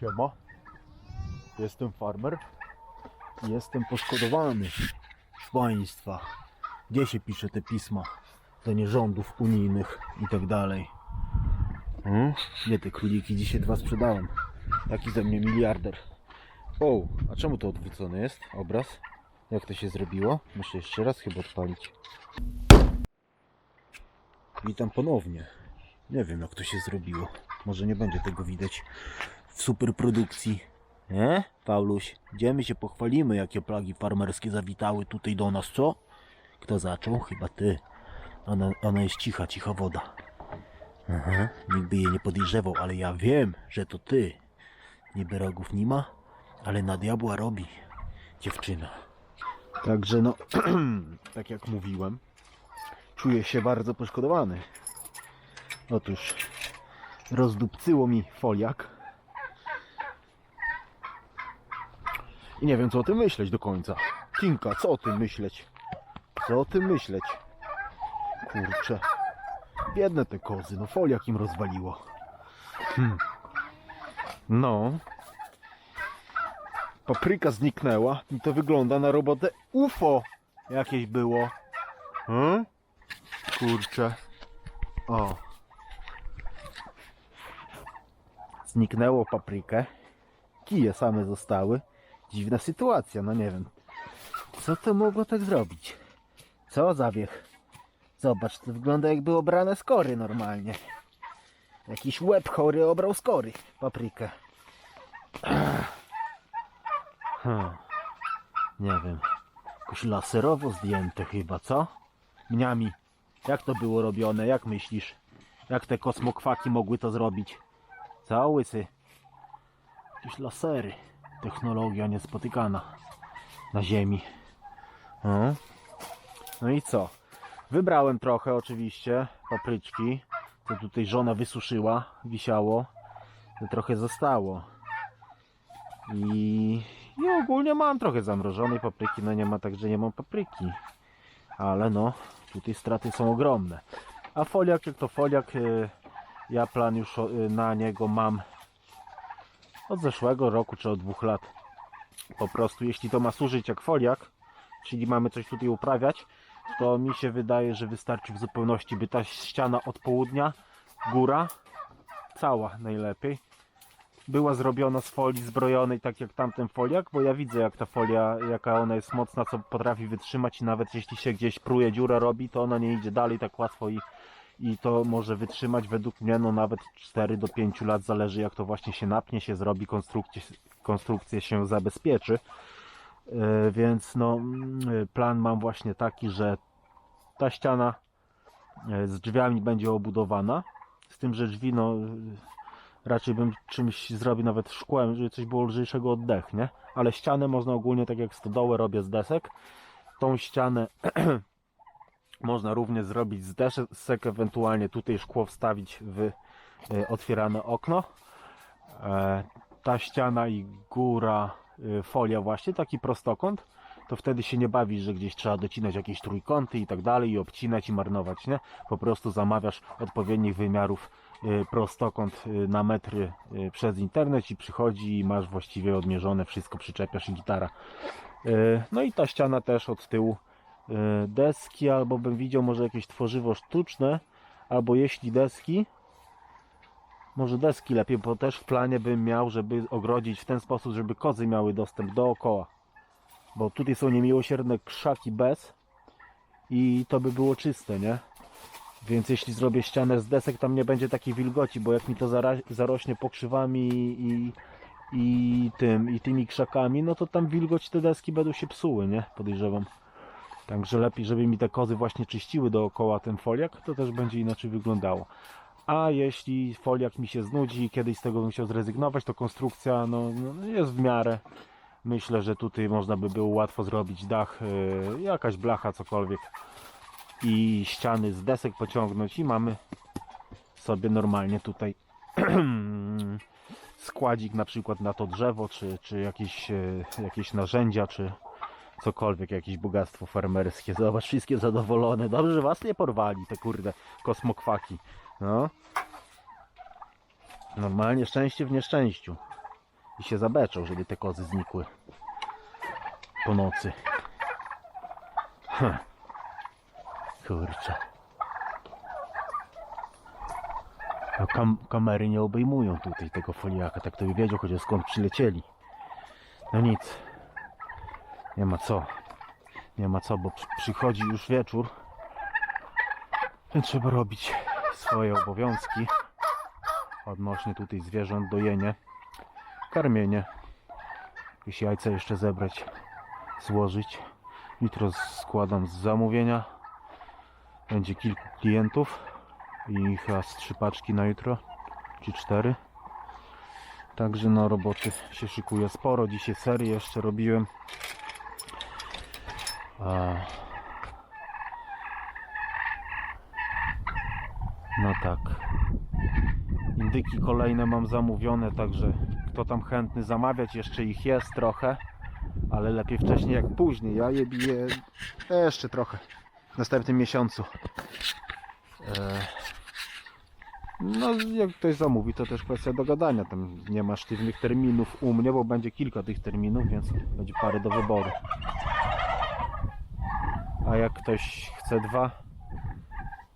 Siema. Jestem farmer. Jestem poszkodowany. Proszę Państwa. Gdzie się pisze te pisma? Do nierządów unijnych i tak dalej. Hmm? Gdzie te króliki? Dzisiaj dwa sprzedałem. Taki ze mnie miliarder. O, a czemu to odwrócony jest obraz? Jak to się zrobiło? Muszę jeszcze raz chyba odpalić. Witam ponownie. Nie wiem jak to się zrobiło. Może nie będzie tego widać w superprodukcji. Nie? Pauluś, gdzie my się pochwalimy, jakie plagi farmerskie zawitały tutaj do nas, co? Kto zaczął? Chyba ty. Ona, ona jest cicha, cicha woda. Aha, nikt by jej nie podejrzewał, ale ja wiem, że to ty. Niby rogów nie ma, ale na diabła robi dziewczyna. Także no, tak jak mówiłem, czuję się bardzo poszkodowany. Otóż rozdupcyło mi foliak. I nie wiem co o tym myśleć do końca. Kinka, co o tym myśleć? Co o tym myśleć? Kurczę. Biedne te kozy, no foliak im rozwaliło. Hmm. No. Papryka zniknęła i to wygląda na robotę UFO jakieś było. Hmm? Kurczę. O. Zniknęło paprykę. Kije same zostały. Dziwna sytuacja, no nie wiem. Co to mogło tak zrobić? Co zawiech? Zobacz, to wygląda jakby obrane skory normalnie. Jakiś łeb chory obrał skory. Paprykę. Hmm. Nie wiem. Jakoś laserowo zdjęte chyba, co? Mniami. Jak to było robione? Jak myślisz? Jak te kosmokwaki mogły to zrobić? Co, łysy? Jakieś lasery. Technologia niespotykana na ziemi. No. no i co? Wybrałem trochę oczywiście papryczki. To tutaj żona wysuszyła, wisiało. Trochę zostało. I, I ogólnie mam trochę zamrożonej papryki. No nie ma tak, że nie mam papryki. Ale no, tutaj straty są ogromne. A foliak, jak to foliak, y, ja plan już y, na niego mam od zeszłego roku czy od dwóch lat. Po prostu jeśli to ma służyć jak foliak, czyli mamy coś tutaj uprawiać, to mi się wydaje, że wystarczy w zupełności, by ta ściana od południa, góra, cała najlepiej, była zrobiona z folii zbrojonej, tak jak tamten foliak, bo ja widzę jak ta folia, jaka ona jest mocna, co potrafi wytrzymać i nawet jeśli się gdzieś pruje dziura robi, to ona nie idzie dalej tak łatwo i, i to może wytrzymać według mnie no nawet 4 do 5 lat, zależy jak to właśnie się napnie, się zrobi, konstrukcję, konstrukcję się zabezpieczy. E, Więc no, mm, plan mam właśnie taki, że ta ściana e, z drzwiami będzie obudowana. Z tym, że drzwi, no raczej bym czymś zrobił nawet szkłem, żeby coś było lżejszego od dech, nie? Ale ścianę można ogólnie, tak jak stodołę robię z desek. Tą ścianę można również zrobić z desek, ewentualnie tutaj szkło wstawić w e, otwierane okno. E, ta ściana i góra y, folia właśnie, taki prostokąt, to wtedy się nie bawisz, że gdzieś trzeba docinać jakieś trójkąty i tak dalej i obcinać i marnować, nie? Po prostu zamawiasz odpowiednich wymiarów prostokąt na metry przez internet i przychodzi i masz właściwie odmierzone, wszystko przyczepiasz i gitara. No i ta ściana też od tyłu deski, albo bym widział może jakieś tworzywo sztuczne, albo jeśli deski, może deski lepiej, bo też w planie bym miał, żeby ogrodzić w ten sposób, żeby kozy miały dostęp dookoła. Bo tutaj są niemiłosierne krzaki bez i to by było czyste, nie? Więc jeśli zrobię ścianę z desek, tam nie będzie takiej wilgoci, bo jak mi to zarośnie pokrzywami i, i tym, i tymi krzakami, no to tam wilgoć te deski będą się psuły, nie? Podejrzewam. Także lepiej, żeby mi te kozy właśnie czyściły dookoła ten foliak, to też będzie inaczej wyglądało. A jeśli foliak mi się znudzi i kiedyś z tego bym chciał zrezygnować, to konstrukcja no, no, jest w miarę. Myślę, że tutaj można by było łatwo zrobić dach, yy, jakaś blacha, cokolwiek i ściany z desek pociągnąć i mamy sobie normalnie tutaj składzik na przykład na to drzewo, czy, czy jakieś, yy, jakieś narzędzia, czy cokolwiek, jakieś bogactwo farmerskie. Zobacz, wszystkie zadowolone. Dobrze, że was nie porwali, te kurde kosmokwaki. No. Normalnie szczęście w nieszczęściu. i się zabeczał, żeby te kozy znikły po nocy. Hm. Kurczę. A kam kamery nie obejmują tutaj tego foliaka, tak to by wiedział chociaż skąd przylecieli. No nic. Nie ma co. Nie ma co, bo przy- przychodzi już wieczór. Więc trzeba robić swoje obowiązki odnośnie tutaj zwierząt, dojenie, karmienie. Jakieś jajca jeszcze zebrać, złożyć. Jutro składam z zamówienia. Będzie kilku klientów i chyba z trzy paczki na jutro, czy cztery. Także no roboty się szykuje sporo. Dzisiaj serię jeszcze robiłem. No tak. Indyki kolejne mam zamówione, także kto tam chętny zamawiać, jeszcze ich jest trochę, ale lepiej wcześniej jak później. Ja je biję jeszcze trochę w następnym miesiącu. E, No, jak ktoś zamówi, to też kwestia dogadania. Tam nie ma sztywnych terminów u mnie, bo będzie kilka tych terminów, więc będzie parę do wyboru. A jak ktoś chce dwa,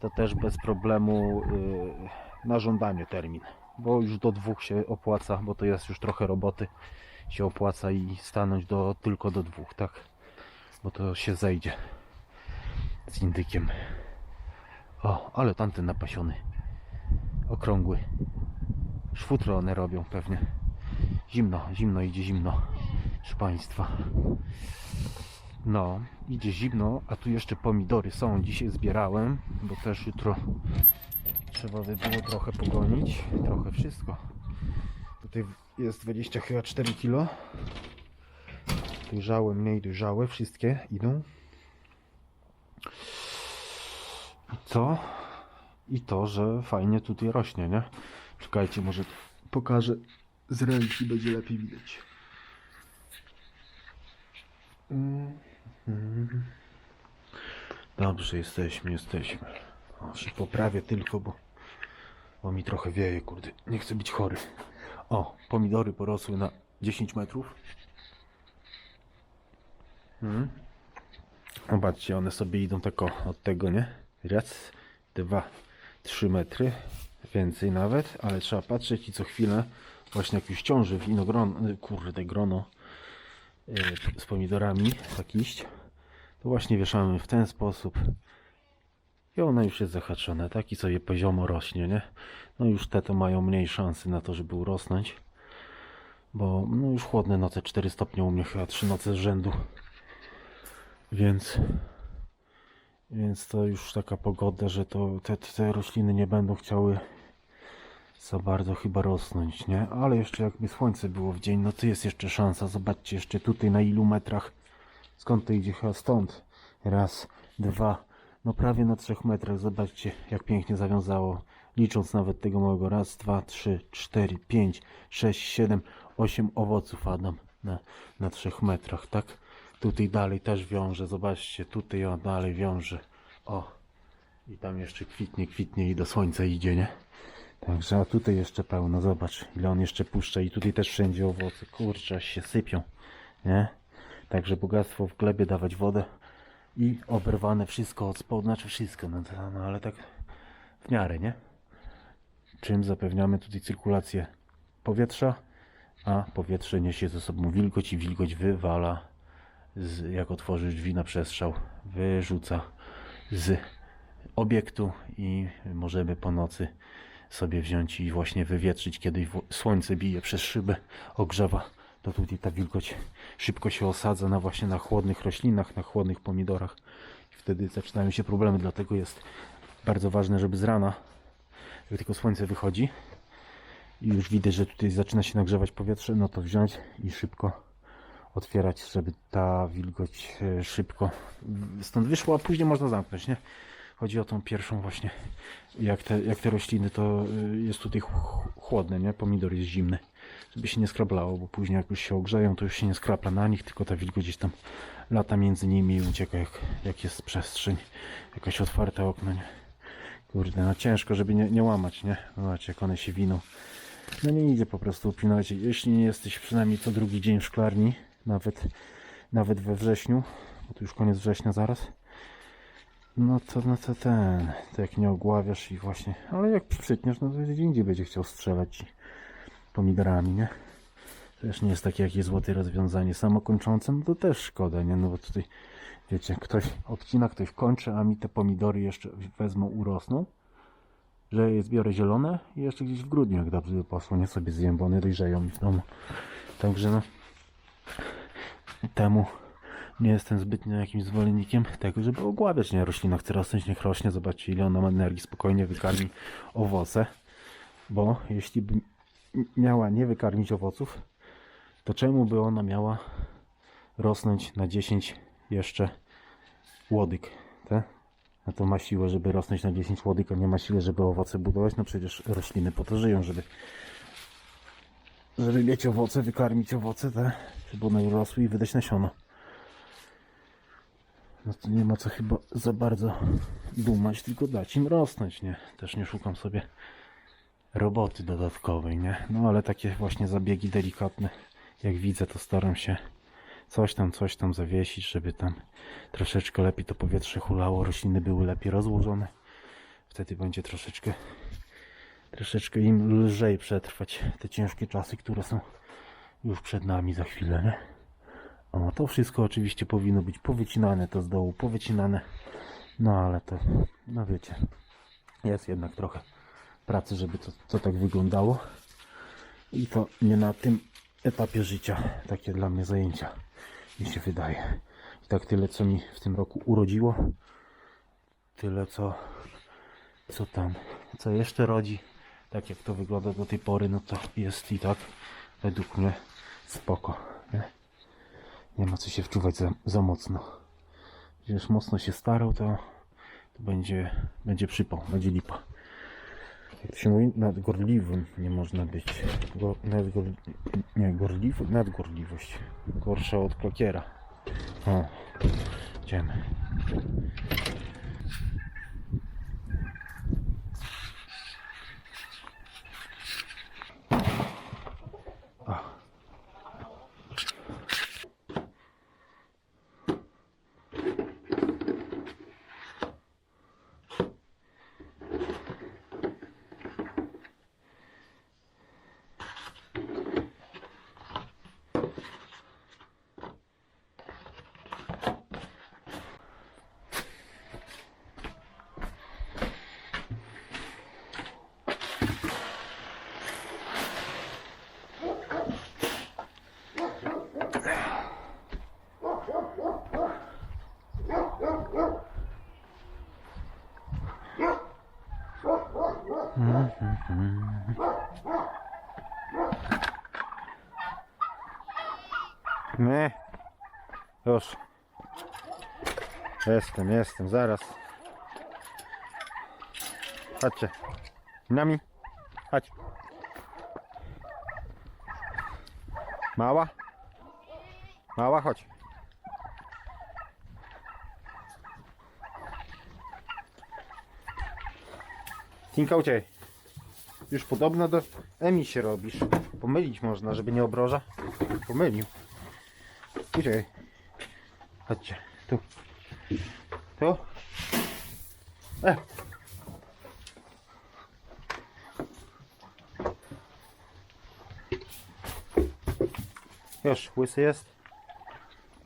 to też bez problemu yy, na żądanie termin. Bo już do dwóch się opłaca, bo to jest już trochę roboty. Się opłaca i stanąć do, tylko do dwóch, tak? Bo to się zejdzie z indykiem. O, ale tamten napasiony. Okrągły. Szwutro one robią pewnie. Zimno, zimno idzie zimno. Proszę Państwa. No, idzie zimno, a tu jeszcze pomidory są. Dzisiaj zbierałem, bo też jutro trzeba by było trochę pogonić. Trochę wszystko. Tutaj jest 20 chyba 4 kilo. Dojrzałe, mniej dojrzałe, wszystkie idą. I co? I to, że fajnie tutaj rośnie, nie? Czekajcie, może pokażę z ręki, będzie lepiej widać. Mm. Dobrze, jesteśmy, jesteśmy. O, się poprawię tylko, bo, bo mi trochę wieje, kurde. Nie chcę być chory. O, pomidory porosły na 10 metrów. Mm. Zobaczcie, one sobie idą tak od tego, nie? Raz, dwa, trzy metry. Więcej nawet, ale trzeba patrzeć i co chwilę właśnie jak już ciąży winogron, kurde grono z pomidorami, tak iść, to właśnie wieszamy w ten sposób i one już jest zahaczone, tak i sobie poziomo rośnie, nie? No już te to mają mniej szansy na to, żeby urosnąć, bo no już chłodne noce 4 stopnie u mnie chyba 3 noce z rzędu, więc więc to już taka pogoda, że to te, te rośliny nie będą chciały za bardzo chyba rosnąć, nie? Ale jeszcze jakby słońce było w dzień, no to jest jeszcze szansa. Zobaczcie jeszcze tutaj na ilu metrach. Skąd to idzie? Chyba stąd. Raz, dwa, no prawie na trzech metrach. Zobaczcie jak pięknie zawiązało. Licząc nawet tego małego. Raz, dwa, trzy, cztery, pięć, sześć, siedem, osiem owoców Adam na, na trzech metrach, tak? Tutaj dalej też wiąże. Zobaczcie, tutaj o dalej wiąże. O. I tam jeszcze kwitnie, kwitnie i do słońca idzie, nie? Także a tutaj jeszcze pełno, zobacz ile on jeszcze puszcza i tutaj też wszędzie owoce, kurczę, się sypią, nie? Także bogactwo w glebie dawać wodę i oberwane wszystko od spodu, znaczy wszystko, no, no ale tak w miarę, nie? Czym zapewniamy tutaj cyrkulację powietrza, a powietrze niesie ze sobą wilgoć i wilgoć wywala, z, jak otworzysz drzwi na przestrzał, wyrzuca z obiektu i możemy po nocy sobie wziąć i właśnie wywietrzyć, kiedy słońce bije przez szybę, ogrzewa, to tutaj ta wilgoć szybko się osadza na właśnie na chłodnych roślinach, na chłodnych pomidorach. I wtedy zaczynają się problemy, dlatego jest bardzo ważne, żeby z rana, jak tylko słońce wychodzi i już widać, że tutaj zaczyna się nagrzewać powietrze, no to wziąć i szybko otwierać, żeby ta wilgoć e, szybko stąd wyszła, a później można zamknąć, nie? Chodzi o tą pierwszą właśnie, jak te, jak te rośliny, to y, jest tutaj ch- chłodne, nie? Pomidor jest zimny, żeby się nie skrablało, bo później jak już się ogrzeją, to już się nie skrapla na nich, tylko ta wilgoć gdzieś tam lata między nimi i ucieka, jak, jak jest przestrzeń, jakaś otwarte okno, nie? Kurde, no ciężko, żeby nie, nie łamać, nie? Zobaczcie, jak one się winą. No nie idzie po prostu upinać. Jeśli nie jesteś przynajmniej co drugi dzień w szklarni, nawet, nawet we wrześniu, bo to już koniec września zaraz, no to, no to ten, to jak nie ogławiasz i właśnie, ale jak przytniesz, no to gdzie indziej będzie chciał strzelać pomidorami, nie? To też nie jest takie jakieś złote rozwiązanie samokończące, no to też szkoda, nie? No bo tutaj, wiecie, ktoś odcina, ktoś kończy, a mi te pomidory jeszcze wezmą, urosną że je zbiorę zielone i jeszcze gdzieś w grudniu, jak dobrze poszło, nie sobie zjem, bo one dojrzeją mi w domu. Także no, temu nie jestem zbytnio jakimś zwolennikiem tego, żeby ogławiać, nie? Roślina chce rosnąć, niech rośnie, zobaczcie ile ona ma energii, spokojnie wykarmi owoce, bo jeśli by miała nie wykarmić owoców, to czemu by ona miała rosnąć na 10 jeszcze łodyg, te? No to ma siłę, żeby rosnąć na 10 łodyg, a nie ma siły, żeby owoce budować. No przecież rośliny po to żyją, żeby, żeby mieć owoce, wykarmić owoce, te, żeby one rosły i wydać nasiono. No to nie ma co chyba za bardzo dumać, tylko dać im rosnąć, nie? Też nie szukam sobie roboty dodatkowej, nie? No ale takie właśnie zabiegi delikatne, jak widzę, to staram się coś tam, coś tam zawiesić, żeby tam troszeczkę lepiej to powietrze hulało, rośliny były lepiej rozłożone. Wtedy będzie troszeczkę, troszeczkę im lżej przetrwać te ciężkie czasy, które są już przed nami za chwilę, nie? To wszystko oczywiście powinno być powycinane, to z dołu powycinane, no ale to, no wiecie, jest jednak trochę pracy, żeby to, to tak wyglądało i to nie na tym etapie życia takie dla mnie zajęcia mi się wydaje. I tak tyle, co mi w tym roku urodziło, tyle, co, co tam, co jeszcze rodzi, tak jak to wygląda do tej pory, no to jest i tak według mnie spoko. Nie ma co się wczuwać za, za mocno. Już mocno się starał, to, to będzie, będzie przypał, będzie lipa. Jak się mówi, nadgorliwym nie można być. Go, nadgor, nie, gorliwy, nadgorliwość. Gorsza od klokiera. O, idziemy. Nie. Już. Jestem, jestem, zaraz. Chodźcie. Nami. Chodź. Mała? Mała, chodź. Tinka, uciekaj. Już podobno do Emi się robisz. Pomylić można, żeby nie obroża. Pomylił. Uciekaj. Chodźcie. Tu. Tu. E. Już, łysy jest?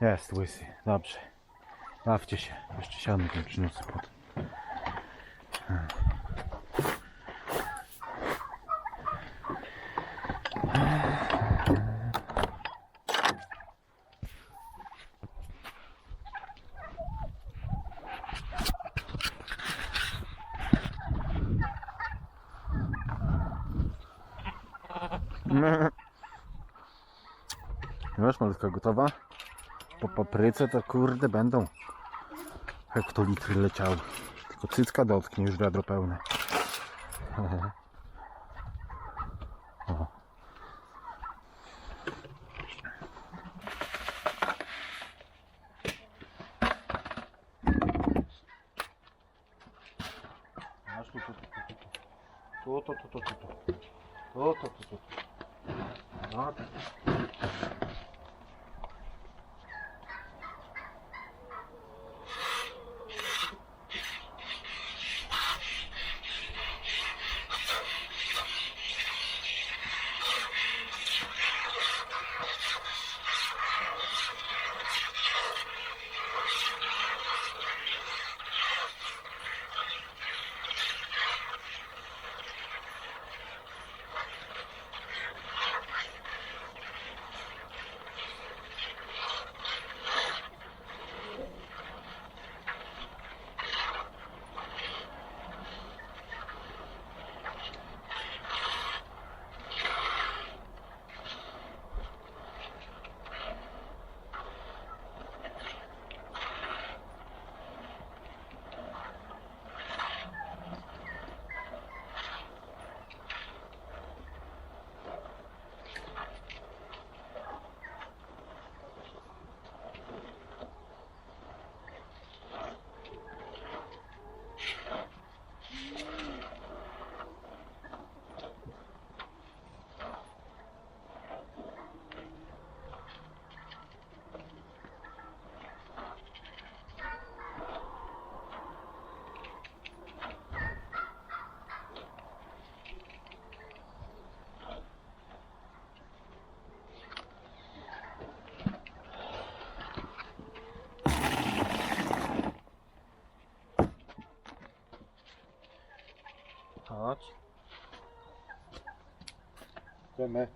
Jest łysy, dobrze. Bawcie się. Jeszcze siano tam przyniosę potem. Już malutko gotowa. Po papryce to kurde będą hektolitry leciały. Tylko cycka dotknie już wiadro pełne. Chodź. Idziemy.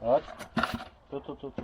Chodź. Tu, tu, tu, tu,